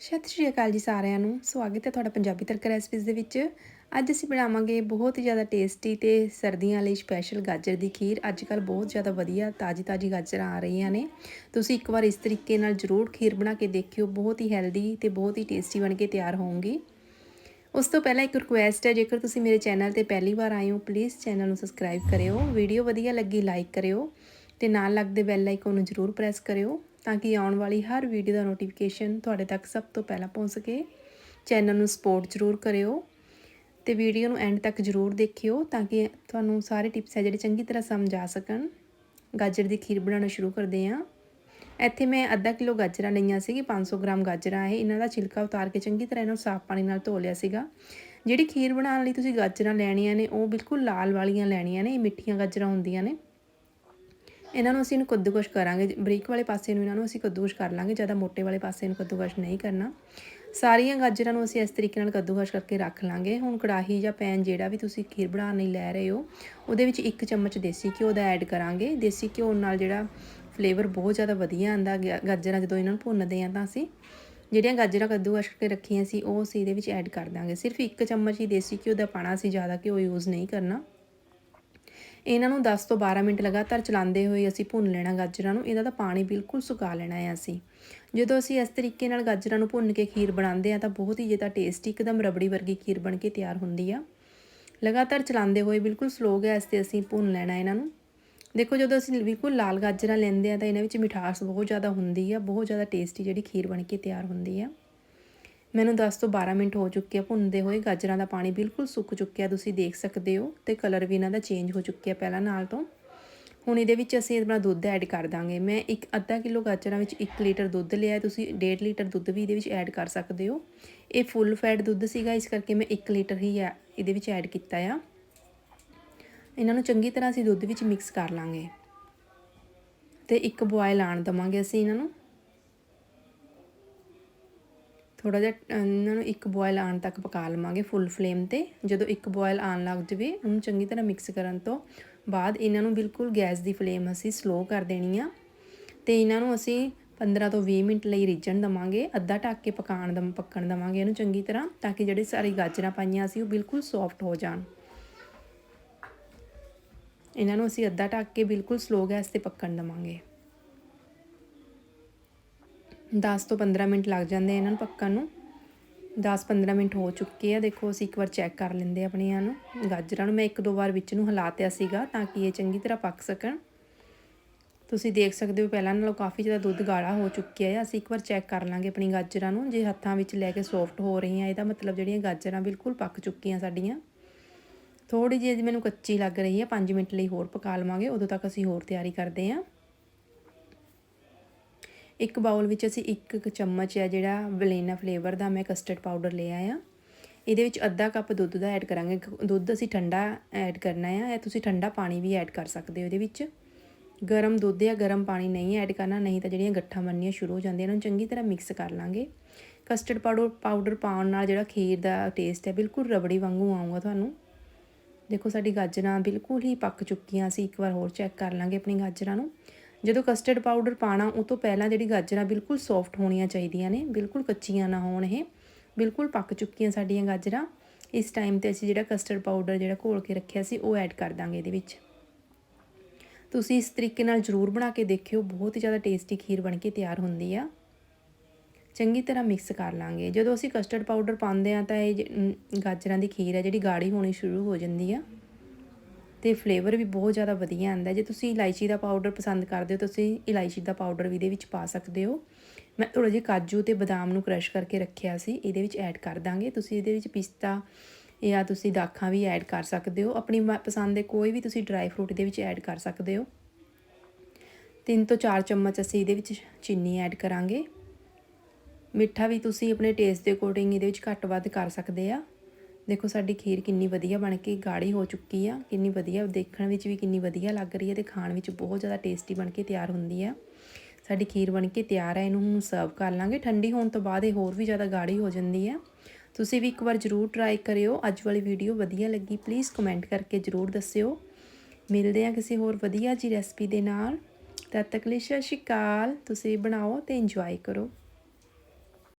ਸਤਿ ਸ਼੍ਰੀ ਅਕਾਲ ਜੀ ਸਾਰਿਆਂ ਨੂੰ। ਸਵਾਗਤ ਹੈ ਤੁਹਾਡਾ ਪੰਜਾਬੀ ਤੜਕਾ ਰੈਸਪੀਜ਼ ਦੇ ਵਿੱਚ। ਅੱਜ ਅਸੀਂ ਬਣਾਵਾਂਗੇ ਬਹੁਤ ਹੀ ਜ਼ਿਆਦਾ ਟੇਸਟੀ ਤੇ ਸਰਦੀਆਂ ਲਈ ਸਪੈਸ਼ਲ ਗਾਜਰ ਦੀ ਖੀਰ। ਅੱਜ ਕੱਲ ਬਹੁਤ ਜ਼ਿਆਦਾ ਵਧੀਆ ਤਾਜੀ ਤਾਜੀ ਗਾਜਰਾਂ ਆ ਰਹੀਆਂ ਨੇ। ਤੁਸੀਂ ਇੱਕ ਵਾਰ ਇਸ ਤਰੀਕੇ ਨਾਲ ਜ਼ਰੂਰ ਖੀਰ ਬਣਾ ਕੇ ਦੇਖਿਓ। ਬਹੁਤ ਹੀ ਹੈਲਦੀ ਤੇ ਬਹੁਤ ਹੀ ਟੇਸਟੀ ਬਣ ਕੇ ਤਿਆਰ ਹੋਊਗੀ ਉਸ ਤੋਂ ਪਹਿਲਾਂ ਇੱਕ ਰਿਕੁਐਸਟ ਹੈ, ਜੇਕਰ ਤੁਸੀਂ ਮੇਰੇ ਚੈਨਲ ਤੇ ਪਹਿਲੀ ਵਾਰ ਆਏ ਹੋ ਪਲੀਜ਼ ਚੈਨਲ ਨੂੰ ਸਬਸਕ੍ਰਾਈਬ ਕਰਿਓ। ਵੀਡੀਓ ਵਧੀਆ ਲੱਗੀ ਲਾਈਕ ਕਰਿਓ ਤੇ ਨਾਲ ਲੱਗਦੇ ਬੈਲ ਆਈਕਨ ਨੂੰ ਜ਼ਰੂਰ ਪ੍ਰੈਸ ਕਰਿਓ। ਤਾਂ ਕਿ ਆਉਣ ਵਾਲੀ ਹਰ ਵੀਡੀਓ ਦਾ ਨੋਟੀਫਿਕੇਸ਼ਨ ਤੁਹਾਡੇ ਤੱਕ ਸਭ ਤੋਂ ਪਹਿਲਾਂ ਪਹੁੰਚ ਸਕੇ। ਚੈਨਲ ਨੂੰ ਸਪੋਰਟ ਜ਼ਰੂਰ ਕਰਿਓ ਤੇ ਵੀਡੀਓ ਨੂੰ ਐਂਡ ਤੱਕ ਜ਼ਰੂਰ ਦੇਖਿਓ ਤਾਂ ਕਿ ਤੁਹਾਨੂੰ ਸਾਰੇ ਟਿਪਸ ਹੈ ਜਿਹੜੇ ਚੰਗੀ ਤਰ੍ਹਾਂ ਸਮਝ ਆ ਸਕਣ। ਗਾਜਰ ਦੀ ਖੀਰ ਬਣਾਉਣਾ ਸ਼ੁਰੂ ਕਰਦੇ ਹਾਂ। ਇੱਥੇ ਮੈਂ ਅੱਧਾ ਕਿਲੋ ਗਾਜਰਾਂ ਲਈਆਂ ਸੀਗੀ 500 ਗ੍ਰਾਮ ਗਾਜਰਾਂ। ਹੈ ਇਹਨਾਂ ਦਾ ਛਿਲਕਾ ਉਤਾਰ ਕੇ ਚੰਗੀ ਤਰ੍ਹਾਂ ਇਹਨਾਂ ਨੂੰ ਸਾਫ਼ ਪਾਣੀ ਨਾਲ ਧੋ ਲਿਆ ਸੀਗਾ। ਜਿਹੜੀ ਖੀਰ ਬਣਾਉਣ ਲਈ ਤੁਸੀਂ ਗਾਜਰਾਂ ਲੈਣੀਆਂ ਨੇ, ਉਹ ਬਿਲਕੁਲ ਲਾਲ ਵਾਲੀਆਂ ਲੈਣੀਆਂ ਨੇ, ਇਹ ਮਿੱਠੀਆਂ ਗਾਜਰਾਂ ਹੁੰਦੀਆਂ ਨੇ। ਇਹਨਾਂ ਨੂੰ ਅਸੀਂ ਇਹਨੂੰ ਕੱਦੂਕਸ਼ ਕਰਾਂਗੇ, ਬਰੀਕ ਵਾਲੇ ਪਾਸੇ ਨੂੰ ਇਹਨਾਂ ਨੂੰ ਅਸੀਂ ਕੱਦੂਕਸ਼ ਕਰ ਲਾਂਗੇ, ਜ਼ਿਆਦਾ ਮੋਟੇ ਵਾਲੇ ਪਾਸੇ ਨੂੰ ਕੱਦੂਕਸ਼ ਨਹੀਂ ਕਰਨਾ। ਸਾਰੀਆਂ ਗਾਜਰਾਂ ਨੂੰ ਅਸੀਂ ਇਸ ਤਰੀਕੇ ਨਾਲ ਕੱਦੂਕਸ਼ ਕਰਕੇ ਰੱਖ ਲਾਂਗੇ। ਹੁਣ ਕੜਾਹੀ ਜਾਂ ਪੈਨ ਜਿਹੜਾ ਵੀ ਤੁਸੀਂ ਖੀਰ ਬਣਾਉਣ ਲਈ ਲੈ ਰਹੇ ਹੋ, ਉਹਦੇ ਵਿੱਚ ਇੱਕ ਚਮਚ ਦੇਸੀ ਘਿਓ ਦਾ ਐਡ ਕਰਾਂਗੇ। ਦੇਸੀ ਘਿਓ ਨਾਲ ਜਿਹੜਾ ਫਲੇਵਰ ਬਹੁਤ ਜ਼ਿਆਦਾ ਵਧੀਆ ਆਂਦਾ ਗਾਜਰਾਂ ਜਦੋਂ ਇਹਨਾਂ ਨੂੰ ਭੁੰਨਦੇ ਆਂ ਤਾਂ ਅਸੀਂ, ਜਿਹੜੀਆਂ ਗਾਜਰਾਂ ਕੱਦੂਕਸ਼ ਕਰਕੇ ਰੱਖੀਆਂ ਸੀ, ਉਹ ਅਸੀਂ ਇਹਦੇ ਵਿੱਚ ਐਡ ਕਰ ਦਾਂਗੇ। ਸਿਰਫ ਇੱਕ ਚਮਚ ਹੀ ਦੇਸੀ ਘਿਓ ਦਾ ਪਾਣਾ ਸੀ, ਜ਼ਿਆਦਾ ਘਿਓ ਯੂਜ਼ ਨਹੀਂ ਕਰਨਾ। ਇਹਨਾਂ ਨੂੰ 10 ਤੋਂ 12 ਮਿੰਟ ਲਗਾਤਾਰ ਚਲਾਉਂਦੇ ਹੋਏ ਅਸੀਂ ਭੁੰਨ ਲੈਣਾ ਗਾਜਰਾਂ ਨੂੰ, ਇਹਦਾ ਤਾਂ ਪਾਣੀ ਬਿਲਕੁਲ ਸੁਕਾ ਲੈਣਾ ਹੈ ਅਸੀਂ। ਜਦੋਂ ਅਸੀਂ ਇਸ ਤਰੀਕੇ ਨਾਲ ਗਾਜਰਾਂ ਨੂੰ ਭੁੰਨ ਕੇ ਖੀਰ ਬਣਾਉਂਦੇ ਆ ਤਾਂ ਬਹੁਤ ਹੀ ਜ਼ਿਆਦਾ ਟੇਸਟੀ, ਇੱਕਦਮ ਰਬੜੀ ਵਰਗੀ ਖੀਰ ਬਣ ਕੇ ਤਿਆਰ ਹੁੰਦੀ ਆ। ਲਗਾਤਾਰ ਚਲਾਉਂਦੇ ਹੋਏ ਬਿਲਕੁਲ ਸਲੋ ਗੈਸ ਤੇ ਅਸੀਂ ਭੁੰਨ ਲੈਣਾ ਇਹਨਾਂ ਨੂੰ। ਦੇਖੋ, ਜਦੋਂ ਅਸੀਂ ਬਿਲਕੁਲ ਲਾਲ ਗਾਜਰਾਂ ਲੈਂਦੇ ਆ ਤਾਂ ਇਹਨਾਂ ਵਿੱਚ ਮਿਠਾਸ ਬਹੁਤ ਜ਼ਿਆਦਾ ਹੁੰਦੀ ਆ, ਬਹੁਤ ਜ਼ਿਆਦਾ ਟੇਸਟੀ ਜਿਹੜੀ ਖੀਰ ਬਣ ਕੇ ਤਿਆਰ ਹੁੰਦੀ ਆ। ਮੈਨੂੰ 10 ਤੋਂ 12 ਮਿੰਟ ਹੋ ਚੁੱਕੇ ਆ ਭੁੰਨਦੇ ਹੋਏ। ਗਾਜਰਾਂ ਦਾ ਪਾਣੀ ਬਿਲਕੁਲ ਸੁੱਕ ਚੁੱਕਿਆ, ਤੁਸੀਂ ਦੇਖ ਸਕਦੇ ਹੋ। ਤੇ ਕਲਰ ਵੀ ਇਹਨਾਂ ਦਾ ਚੇਂਜ ਹੋ ਚੁੱਕਿਆ ਪਹਿਲਾਂ ਨਾਲ ਤੋਂ। ਹੁਣ ਇਹਦੇ ਵਿੱਚ ਅਸੀਂ ਆਪਣਾ ਦੁੱਧ ਐਡ ਕਰ ਦਾਂਗੇ। ਮੈਂ ਇੱਕ ਅੱਧਾ ਕਿਲੋ ਗਾਜਰਾਂ ਵਿੱਚ 1 ਲੀਟਰ ਦੁੱਧ ਲਿਆ ਤੁਸੀਂ 1.5 ਲੀਟਰ ਦੁੱਧ ਵੀ ਇਹਦੇ ਵਿੱਚ ਐਡ ਕਰ ਸਕਦੇ ਹੋ। ਇਹ ਫੁੱਲ ਫੈਟ ਦੁੱਧ ਸੀਗਾ, ਇਸ ਕਰਕੇ ਮੈਂ 1 ਲੀਟਰ ਹੀ ਇਹਦੇ ਵਿੱਚ ਐਡ ਕੀਤਾ ਆ। ਇਹਨਾਂ ਨੂੰ ਚੰਗੀ ਤਰ੍ਹਾਂ ਅਸੀਂ ਦੁੱਧ ਵਿੱਚ ਮਿਕਸ ਕਰ ਲਾਂਗੇ। ਤੇ ਇੱਕ ਬੁਆਇਲ ਆਣ ਦਵਾਂਗੇ ਅਸੀਂ ਇਹਨਾਂ ਨੂੰ। ਥੋੜਾ ਜਿਹਾ, ਇਹਨਾਂ ਨੂੰ ਇੱਕ ਬੋਇਲ ਆਉਣ ਤੱਕ ਪਕਾ ਲਵਾਂਗੇ ਫੁੱਲ ਫਲੇਮ ਤੇ। ਜਦੋਂ ਇੱਕ ਬੋਇਲ ਆਉਣ ਲੱਗ ਜਵੇ, ਉਹਨੂੰ ਚੰਗੀ ਤਰ੍ਹਾਂ ਮਿਕਸ ਕਰਨ ਤੋਂ ਬਾਅਦ ਇਹਨਾਂ ਨੂੰ ਬਿਲਕੁਲ ਗੈਸ ਦੀ ਫਲੇਮ ਅਸੀਂ ਸਲੋ ਕਰ ਦੇਣੀ ਆ। ਤੇ ਇਹਨਾਂ ਨੂੰ ਅਸੀਂ 15 ਤੋਂ 20 ਮਿੰਟ ਲਈ ਰਿੱਝਣ ਦਵਾਂਗੇ, ਅੱਧਾ ਢੱਕ ਕੇ ਪਕਾਣ ਦਮ ਪੱਕਣ ਦਵਾਂਗੇ ਇਹਨੂੰ ਚੰਗੀ ਤਰ੍ਹਾਂ, ਤਾਂ ਕਿ ਜਿਹੜੇ ਸਾਰੀ ਗਾਜਰਾਂ ਪਾਈਆਂ ਸੀ ਉਹ ਬਿਲਕੁਲ ਸੌਫਟ ਹੋ ਜਾਣ। ਇਹਨਾਂ ਨੂੰ ਅਸੀਂ ਅੱਧਾ ਢੱਕ ਕੇ ਬਿਲਕੁਲ ਸਲੋ ਗੈਸ ਤੇ ਪੱਕਣ ਦਵਾਂਗੇ। 10 ਤੋਂ 15 ਮਿੰਟ ਲੱਗ ਜਾਂਦੇ ਇਹਨਾਂ ਨੂੰ ਪੱਕਣ ਨੂੰ। 10-15 ਮਿੰਟ ਹੋ ਚੁੱਕੇ ਆ। ਦੇਖੋ, ਅਸੀਂ ਇੱਕ ਵਾਰ ਚੈੱਕ ਕਰ ਲੈਂਦੇ ਆਪਣੀਆਂ ਨੂੰ। ਗਾਜਰਾਂ ਨੂੰ ਮੈਂ ਇੱਕ ਦੋ ਵਾਰ ਵਿੱਚ ਨੂੰ ਹਿਲਾਤਿਆ ਸੀਗਾ ਤਾਂ ਕਿ ਇਹ ਚੰਗੀ ਤਰ੍ਹਾਂ ਪੱਕ ਸਕਣ। ਤੁਸੀਂ ਦੇਖ ਸਕਦੇ ਹੋ, ਪਹਿਲਾਂ ਨਾਲੋਂ ਕਾਫੀ ਜ਼ਿਆਦਾ ਦੁੱਧ ਗਾੜਾ ਹੋ ਚੁੱਕਿਆ ਹੈ ਅਸੀਂ ਇੱਕ ਵਾਰ ਚੈੱਕ ਕਰ ਲਾਂਗੇ ਆਪਣੀ ਗਾਜਰਾਂ ਨੂੰ। ਜੇ ਹੱਥਾਂ ਵਿੱਚ ਲੈ ਕੇ ਸੌਫਟ ਹੋ ਰਹੀਆਂ, ਇਹਦਾ ਮਤਲਬ ਜਿਹੜੀਆਂ ਗਾਜਰਾਂ ਬਿਲਕੁਲ ਪੱਕ ਚੁੱਕੀਆਂ ਸਾਡੀਆਂ। ਥੋੜੀ ਜਿਹੀ ਮੈਨੂੰ ਕੱਚੀ ਲੱਗ ਰਹੀ ਹੈ 5 ਮਿੰਟ ਲਈ ਹੋਰ ਪਕਾ ਲਵਾਂਗੇ। ਉਦੋਂ ਤੱਕ ਅਸੀਂ ਹੋਰ ਤਿਆਰੀ ਕਰਦੇ ਹਾਂ। ਇੱਕ ਬਾਉਲ ਵਿੱਚ ਅਸੀਂ ਇੱਕ ਚਮਚ ਆ ਜਿਹੜਾ ਵਲੀਨਾ ਫਲੇਵਰ ਦਾ ਮੈਂ ਕਸਟਰਡ ਪਾਊਡਰ ਲਿਆ ਆ। ਇਹਦੇ ਵਿੱਚ ਅੱਧਾ ਕੱਪ ਦੁੱਧ ਦਾ ਐਡ ਕਰਾਂਗੇ। ਦੁੱਧ ਅਸੀਂ ਠੰਡਾ ਐਡ ਕਰਨਾ ਆ ਜਾਂ ਤੁਸੀਂ ਠੰਡਾ ਪਾਣੀ ਵੀ ਐਡ ਕਰ ਸਕਦੇ ਹੋ ਇਹਦੇ ਵਿੱਚ। ਗਰਮ ਦੁੱਧ ਜਾਂ ਗਰਮ ਪਾਣੀ ਨਹੀਂ ਐਡ ਕਰਨਾ, ਨਹੀਂ ਤਾਂ ਜਿਹੜੀਆਂ ਗੱਠਾਂ ਬਣਨੀਆਂ ਸ਼ੁਰੂ ਹੋ ਜਾਂਦੀਆਂ ਇਹਨਾਂ ਨੂੰ ਚੰਗੀ ਤਰ੍ਹਾਂ ਮਿਕਸ ਕਰ ਲਾਂਗੇ। ਕਸਟਰਡ ਪਾਊਡਰ ਪਾਊਡਰ ਪਾਉਣ ਨਾਲ ਜਿਹੜਾ ਖੀਰ ਦਾ ਟੇਸਟ ਹੈ ਬਿਲਕੁਲ ਰਬੜੀ ਵਾਂਗੂ ਆਊਗਾ ਤੁਹਾਨੂੰ। ਦੇਖੋ ਸਾਡੀ ਗਾਜਰਾਂ ਬਿਲਕੁਲ ਹੀ ਪੱਕ ਚੁੱਕੀਆਂ, ਅਸੀਂ ਇੱਕ ਵਾਰ ਹੋਰ ਚੈੱਕ ਕਰ ਲਾਂਗੇ ਆਪਣੀ ਗਾਜਰਾਂ ਨੂੰ। ਜਦੋਂ ਕਸਟਰਡ ਪਾਊਡਰ ਪਾਣਾ ਉਹ ਤੋਂ ਪਹਿਲਾਂ ਜਿਹੜੀ ਗਾਜਰਾਂ ਬਿਲਕੁਲ ਸੌਫਟ ਹੋਣੀਆਂ ਚਾਹੀਦੀਆਂ ਨੇ, ਬਿਲਕੁਲ ਕੱਚੀਆਂ ਨਾ ਹੋਣ ਇਹ, ਬਿਲਕੁਲ ਪੱਕ ਚੁੱਕੀਆਂ ਸਾਡੀਆਂ ਗਾਜਰਾਂ। ਇਸ ਟਾਈਮ ਤੇ ਅਸੀਂ ਜਿਹੜਾ ਕਸਟਰਡ ਪਾਊਡਰ ਜਿਹੜਾ ਘੋਲ ਕੇ ਰੱਖਿਆ ਸੀ, ਉਹ ਐਡ ਕਰ ਦਾਂਗੇ ਇਹਦੇ ਵਿੱਚ। ਤੁਸੀਂ ਇਸ ਤਰੀਕੇ ਨਾਲ ਜ਼ਰੂਰ ਬਣਾ ਕੇ ਦੇਖਿਓ, ਬਹੁਤ ਹੀ ਜ਼ਿਆਦਾ ਟੇਸਟੀ ਖੀਰ ਬਣ ਕੇ ਤਿਆਰ ਹੁੰਦੀ ਆ। ਚੰਗੀ ਤਰ੍ਹਾਂ ਮਿਕਸ ਕਰ ਲਾਂਗੇ। ਜਦੋਂ ਅਸੀਂ ਕਸਟਰਡ ਪਾਊਡਰ ਪਾਉਂਦੇ ਆ ਤਾਂ ਇਹ ਗਾਜਰਾਂ ਦੀ ਖੀਰ ਹੈ ਜਿਹੜੀ ਗਾੜੀ ਹੋਣੀ ਸ਼ੁਰੂ ਹੋ ਜਾਂਦੀ ਆ। ਤੇ ਫਲੇਵਰ ਵੀ ਬਹੁਤ ਜ਼ਿਆਦਾ ਵਧੀਆ ਆਂਦਾ ਜੇ ਤੁਸੀਂ ਇਲਾਇਚੀ ਦਾ ਪਾਊਡਰ ਪਸੰਦ ਕਰਦੇ ਹੋ ਤੁਸੀਂ ਇਲਾਇਚੀ ਦਾ ਪਾਊਡਰ ਵੀ ਇਹਦੇ ਵਿੱਚ ਪਾ ਸਕਦੇ ਹੋ। ਮੈਂ ਥੋੜਾ ਜਿਹਾ ਕਾਜੂ ਤੇ ਬਦਾਮ ਨੂੰ ਕ੍ਰਸ਼ ਕਰਕੇ ਰੱਖਿਆ ਸੀ, ਇਹਦੇ ਵਿੱਚ ਐਡ ਕਰ ਦਾਂਗੇ। ਤੁਸੀਂ ਇਹਦੇ ਵਿੱਚ ਪਿਸਤਾ ਜਾਂ ਤੁਸੀਂ ਦਾਖਾਂ ਵੀ ਐਡ ਕਰ ਸਕਦੇ ਹੋ। ਆਪਣੀ ਪਸੰਦ ਦੇ ਕੋਈ ਵੀ ਤੁਸੀਂ ਡਰਾਈ ਫਰੂਟ ਦੇ ਵਿੱਚ ਐਡ ਕਰ ਸਕਦੇ ਹੋ। ਤਿੰਨ ਤੋਂ ਚਾਰ ਚਮਚ ਅਸੀਂ ਇਹਦੇ ਵਿੱਚ ਚੀਨੀ ਐਡ ਕਰਾਂਗੇ। ਮਿੱਠਾ ਵੀ ਤੁਸੀਂ ਆਪਣੇ ਟੇਸਟ ਦੇ ਅਕੋਰਡਿੰਗ ਇਹਦੇ ਵਿੱਚ ਘੱਟ ਵੱਧ ਕਰ ਸਕਦੇ ਆ। ਦੇਖੋ ਸਾਡੀ ਖੀਰ ਕਿੰਨੀ ਵਧੀਆ ਬਣ ਕੇ ਗਾੜੀ ਹੋ ਚੁੱਕੀ ਆ, ਕਿੰਨੀ ਵਧੀਆ, ਦੇਖਣ ਵਿੱਚ ਵੀ ਕਿੰਨੀ ਵਧੀਆ ਲੱਗ ਰਹੀ ਹੈ ਤੇ ਖਾਣ ਵਿੱਚ ਬਹੁਤ ਜ਼ਿਆਦਾ ਟੇਸਟੀ ਬਣ ਕੇ ਤਿਆਰ ਹੁੰਦੀ ਆ। ਸਾਡੀ ਖੀਰ ਬਣ ਕੇ ਤਿਆਰ ਹੈ ਇਹਨੂੰ ਹੁਣ ਸਰਵ ਕਰ ਲਾਂਗੇ। ਠੰਡੀ ਹੋਣ ਤੋਂ ਬਾਅਦ ਇਹ ਹੋਰ ਵੀ ਜ਼ਿਆਦਾ ਗਾੜੀ ਹੋ ਜਾਂਦੀ ਹੈ ਤੁਸੀਂ ਵੀ ਇੱਕ ਵਾਰ ਜ਼ਰੂਰ ਟਰਾਈ ਕਰਿਓ, ਅੱਜ ਵਾਲੀ ਵੀਡੀਓ ਵਧੀਆ ਲੱਗੀ ਪਲੀਜ਼ ਕਮੈਂਟ ਕਰਕੇ ਜ਼ਰੂਰ ਦੱਸਿਓ। ਮਿਲਦੇ ਆ ਕਿਸੇ ਹੋਰ ਵਧੀਆ ਜੀ ਰੈਸਪੀ ਦੇ ਨਾਲ। ਤਦ ਤੱਕ ਲਈ ਸਤਿ ਸ਼੍ਰੀ ਅਕਾਲ, ਤੁਸੀਂ ਬਣਾਓ ਤੇ ਇੰਜੋਏ ਕਰੋ।